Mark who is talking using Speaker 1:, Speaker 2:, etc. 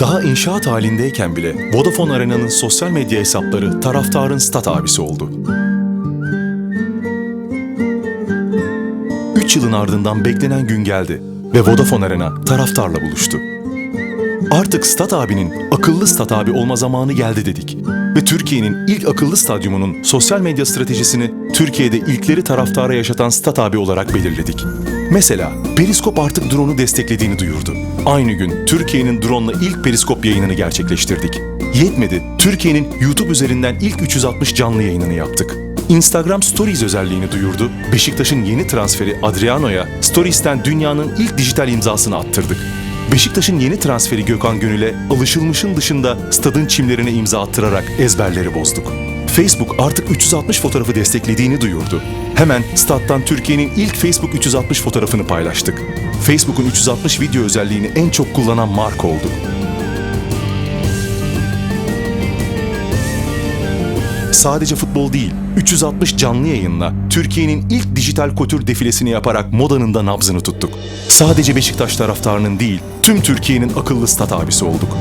Speaker 1: Daha inşaat halindeyken bile Vodafone Arena'nın sosyal medya hesapları taraftarın stat abisi oldu. 3 yılın ardından beklenen gün geldi ve Vodafone Arena taraftarla buluştu. Artık Stat abinin akıllı Stat abi olma zamanı geldi dedik. Ve Türkiye'nin ilk akıllı stadyumunun sosyal medya stratejisini Türkiye'de ilkleri taraftara yaşatan Stat abi olarak belirledik. Mesela Periskop artık drone'u desteklediğini duyurdu. Aynı gün Türkiye'nin drone'la ilk Periskop yayınını gerçekleştirdik. Yetmedi, Türkiye'nin YouTube üzerinden ilk 360 canlı yayınını yaptık. Instagram Stories özelliğini duyurdu. Beşiktaş'ın yeni transferi Adriano'ya Stories'ten dünyanın ilk dijital imzasını attırdık. Beşiktaş'ın yeni transferi Gökhan Gönül'e alışılmışın dışında stadın çimlerine imza attırarak ezberleri bozduk. Facebook artık 360 fotoğrafı desteklediğini duyurdu. Hemen stat'tan Türkiye'nin ilk Facebook 360 fotoğrafını paylaştık. Facebook'un 360 video özelliğini en çok kullanan marka olduk. Sadece futbol değil, 360 canlı yayınla Türkiye'nin ilk dijital kotür defilesini yaparak modanın da nabzını tuttuk. Sadece Beşiktaş taraftarının değil, tüm Türkiye'nin akıllı stat abisi olduk.